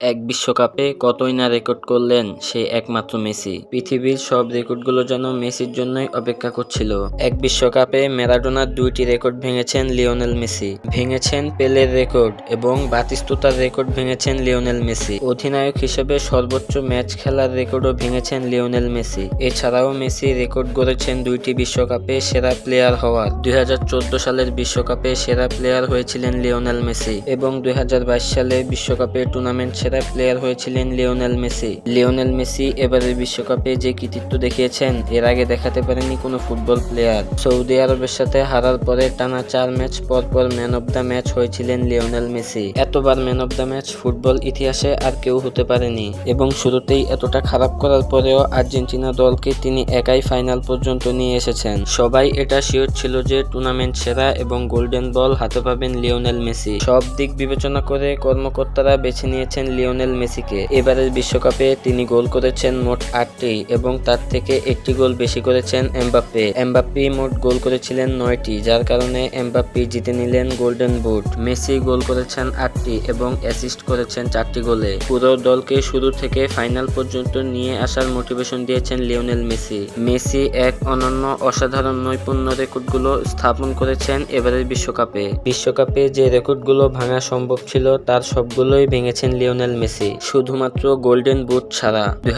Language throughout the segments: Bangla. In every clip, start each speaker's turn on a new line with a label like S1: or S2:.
S1: এক বিশ্বকাপে কতই না রেকর্ড করলেন সেই একমাত্র মেসি। পৃথিবীর সব রেকর্ডগুলো যেন মেসির জন্যই অপেক্ষা করছিল। এক বিশ্বকাপে ম্যারাডোনার দুইটি রেকর্ড ভেঙেছেন লিওনেল মেসি। ভেঙেছেন পেলের রেকর্ড এবং বাতিস্তুতার রেকর্ড ভেঙেছেন লিওনেল মেসি। অধিনায়ক হিসেবে সর্বোচ্চ ম্যাচ খেলার রেকর্ডও ভেঙেছেন লিওনেল মেসি। এছাড়াও মেসি রেকর্ড গড়েছেন দুইটি বিশ্বকাপে সেরা প্লেয়ার হওয়ার। দুই হাজার চোদ্দ সালের বিশ্বকাপে সেরা প্লেয়ার হয়েছিলেন লিওনেল মেসি এবং দুই হাজার বাইশ সালে বিশ্বকাপে টুর্নামেন্ট সেরা প্লেয়ার হয়েছিলেন লিওনেল মেসি। লিওনেল মেসি এবারের বিশ্বকাপে যে কৃতিত্ব দেখিয়েছেন, এর আগে দেখাতে পারেনি কোনো ফুটবল প্লেয়ার সৌদি আরবের সাথে হারার পরে টানা চার ম্যাচ পর পর ম্যান অব দ্য ম্যাচ হয়েছিলেন লিওনেল মেসি। এতবার man of the match football ইতিহাসে আর কেউ হতে পারেনি এবং শুরুতেই এতটা খারাপ করার পরেও আর্জেন্টিনা দলকে তিনি একাই ফাইনাল পর্যন্ত নিয়ে এসেছেন। সবাই এটা শিওর ছিল যে টুর্নামেন্ট সেরা এবং গোল্ডেন বল হাতে পাবেন লিওনেল মেসি। সব দিক বিবেচনা করে কর্মকর্তারা বেছে নিয়েছেন লিওনেল মেসিকে। এবারের বিশ্বকাপে তিনি গোল করেছেন মোট আটটি এবং তার থেকে একটি গোল বেশি করেছেন এমবাপ্পে। এমবাপ্পি মোট গোল করেছিলেন নয়টি, যার কারণে এমবাপ্পি জিতে নিলেন গোল্ডেন বুট। মেসি গোল করেছেন আটটি এবং অ্যাসিস্ট করেছেন চারটি গোলে। পুরো দলকে শুরু থেকে ফাইনাল পর্যন্ত নিয়ে আসার মোটিভেশন দিয়েছেন লিওনেল মেসি। মেসি এক অনন্য অসাধারণ নৈপুণ্য রেকর্ডগুলো স্থাপন করেছেন এবারের বিশ্বকাপে। বিশ্বকাপে যে রেকর্ডগুলো ভাঙা সম্ভব ছিল, তার সবগুলোই ভেঙেছেন লিওনেল মেসি। শুধুমাত্র গোল্ডেন বুট ছাড়া দুই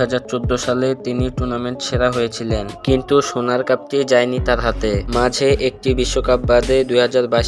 S1: সালে তিনি টুর্নামেন্ট সেরা হয়েছিলেন, কিন্তু সোনার কাপটি যায়নি তার হাতে। মাঝে একটি বিশ্বকাপ বাদে দুই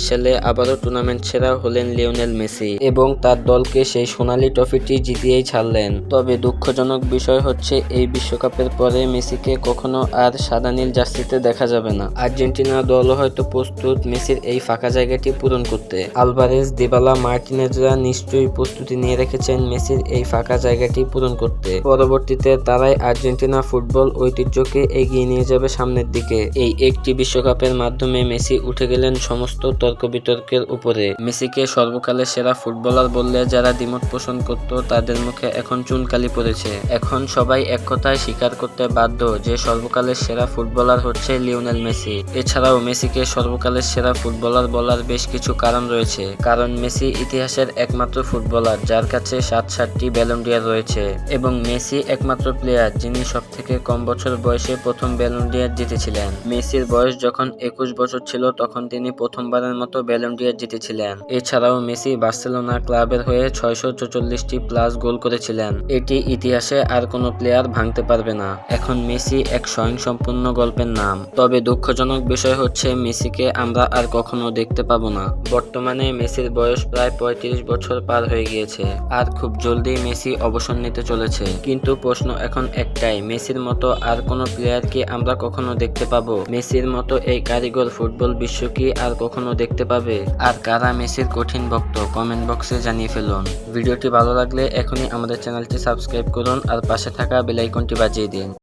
S1: সালে আবারও টুর্নামেন্ট সেরা হলেন লিওনেল মেসি এবং তার দলকে সেই সোনালী ট্রফিটি জিতিয়েই ছাড়লেন। তবে দুঃখজনক বিষয় হচ্ছে, এই বিশ্বকাপের পরে মেসিকে কখনো আর সাদা নীল জার্সিতে দেখা যাবে না। আর্জেন্টিনা দল হয়তো প্রস্তুত মেসির এই ফাঁকা জায়গাটি পূরণ করতে। আলভারেজ, দিবালা, মার্টিনেজরা নিশ্চয়ই প্রস্তুতি নিয়ে রেখেছেন মেসির এই ফাঁকা জায়গাটি পূরণ করতে। পরবর্তীতে তারাই আর্জেন্টিনা ফুটবল ঐতিহ্যকে এগিয়ে নিয়ে যাবে সামনের দিকে। এই একটি বিশ্বকাপের মাধ্যমে মেসি উঠে গেলেন সমস্ত তর্ক বিতর্কের উপরে। মেসিকে সর্বকালের সেরা ফুটবলার বললে যারা দ্বিমত পোষণ করত, তাদের মুখে এখন চুনকালি পড়েছে। এখন সবাই এক কথায় স্বীকার করতে বাধ্য যে সর্বকালের সেরা ফুটবলার হচ্ছে লিওনেল মেসি। এছাড়াও মেসিকে সর্বকালের সেরা ফুটবলার বলার বেশ কিছু কারণ রয়েছে। কারণ মেসি ইতিহাসের একমাত্র ফুটবলার, যার কাছে সাত সাতটি ব্যালন্ডিয়ার রয়েছে এবং মেসি একমাত্র প্লেয়ার যিনি সব থেকে কম বছর বয়সে প্রথম ব্যালন্ডিয়ার জিতেছিলেন। মেসির বয়স যখন একুশ বছর ছিল, তখন তিনি প্রথমবারের মতো ব্যালন্ডিয়ার জিতেছিলেন। এছাড়াও মেসি বার্সেলোনা ক্লাবের হয়ে ছয়শো চৌচল্লিশটি প্লাস গোল করেছিলেন। এটি ইতিহাসে আর কোনো প্লেয়ার ভাঙতে পারবে না। এখন মেসি এক স্বয়ংসম্পূর্ণ গল্পের নাম। তবে দুঃখজনক বিষয় হচ্ছে, মেসিকে আমরা আর কখনো দেখতে পাবো না। বর্তমানে মেসির বয়স প্রায় পঁয়ত্রিশ বছর পার হয়ে গিয়েছে। আর খুব জলদি মেসি অবসর নিতে চলেছে। কিন্তু প্রশ্ন এখন একটাই, মেসির মতো আর কোনো প্লেয়ার কি আমরা কখনো দেখতে পাবো? মেসির মতো এই কারিগর ফুটবল বিশ্ব কি আর কখনো দেখতে পাবে? আর কারা মেসির কঠিন ভক্ত? কমেন্ট বক্সে জানিয়ে ফেলুন। ভিডিওটি ভালো লাগলে এখনই আমাদের চ্যানেলটি সাবস্ক্রাইব করুন আর পাশে থাকা বেলাইকনটি বাজিয়ে দিন।